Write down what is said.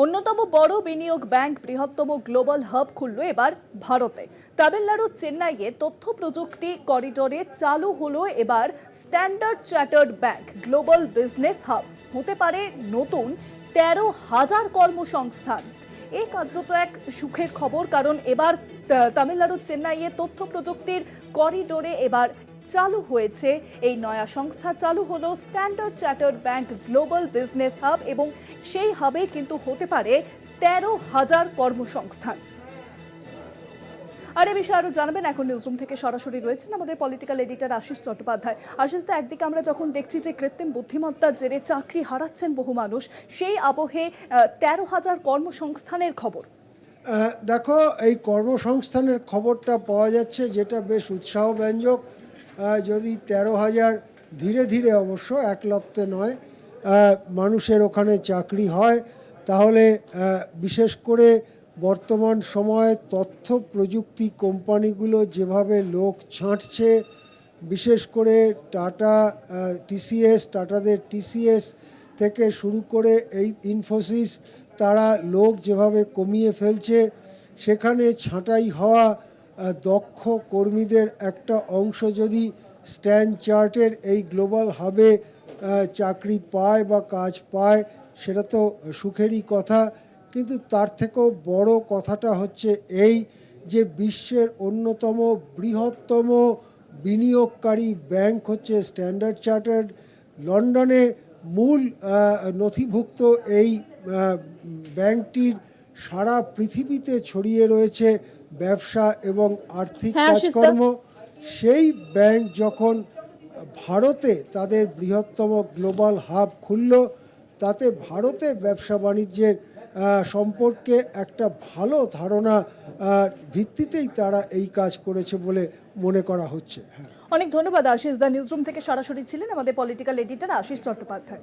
অন্যতম বড় বিনিয়োগ ব্যাংক বৃহত্তম গ্লোবাল হাব খুলল এবার ভারতে। তামিলনাড়ুর চেন্নাইয়ে তথ্য প্রযুক্তি করিডোরে চালু হলো এবার Standard Chartered Bank global business hub. হতে পারে নতুন তেরো হাজার কর্মসংস্থান। এই কার্যত এক সুখের খবর, কারণ এবার তা- তামিলনাড়ুর চেন্নাইয়ে তথ্য প্রযুক্তির করিডোরে এবার চালু হয়েছে। এই নয়া সংস্থা চালু হলো Standard Chartered Bank global business hub এবং সেই হাবে কিন্তু হতে পারে তেরো হাজার কর্মসংস্থান। আর এ বিষয়ে আরও জানাবেন, এখন নিউজরুম থেকে সরাসরি রয়েছেন আমাদের পলিটিক্যাল এডিটর আশিস চট্টোপাধ্যায়। আশিস দা, একদিকে আমরা যখন দেখছি যে কৃত্রিম বুদ্ধিমত্তার জেরে চাকরি হারাচ্ছেন বহু মানুষ, সেই আবহে তেরো হাজার কর্মসংস্থানের খবর। দেখো, এই কর্মসংস্থানের খবরটা পাওয়া যাচ্ছে যেটা বেশ উৎসাহব্যঞ্জক। যদি তেরো হাজার, ধীরে ধীরে অবশ্য এক লপ্তে নয় মানুষের ওখানে চাকরি হয়, তাহলে বিশেষ করে বর্তমান সময়ে তথ্য প্রযুক্তি কোম্পানিগুলো যেভাবে লোক ছাঁটছে, বিশেষ করে টাটা টিসিএস, টাটাদের টিসিএস থেকে শুরু করে এই ইনফোসিস, তারা লোক যেভাবে কমিয়ে ফেলছে, সেখানে ছাঁটাই হওয়া দক্ষ কর্মীদের একটা অংশ যদি স্ট্যান্ড চার্টের এই গ্লোবাল হাবে চাকরি পায় বা কাজ পায়, সেটা তো সুখেরই কথা। কিন্তু তার থেকেও বড় কথাটা হচ্ছে এই যে বিশ্বের অন্যতম বৃহত্তম বিনিয়োগকারী ব্যাংক হচ্ছে স্ট্যান্ডার্ড চার্টার্ড লন্ডনে মূল নথিভুক্ত এই ব্যাংকটির সারা পৃথিবীতে ছড়িয়ে রয়েছে ব্যবসা এবং আর্থিক হ্যাঁ। কাজকর্ম সেই ব্যাংক যখন ভারতে তাদের বৃহত্তম গ্লোবাল হাব খুলল তাতে ভারতে ব্যবসা বাণিজ্যের সম্পর্কে একটা ভালো ধারণা ভিত্তিতেই তারা এই কাজ করেছে বলে মনে করা হচ্ছে। হ্যাঁ। অনেক ধন্যবাদ আশিস দা। নিউজরুম থেকে সরাসরি ছিলেন আমাদের পলিটিক্যাল এডিটর আশিস চট্টোপাধ্যায়।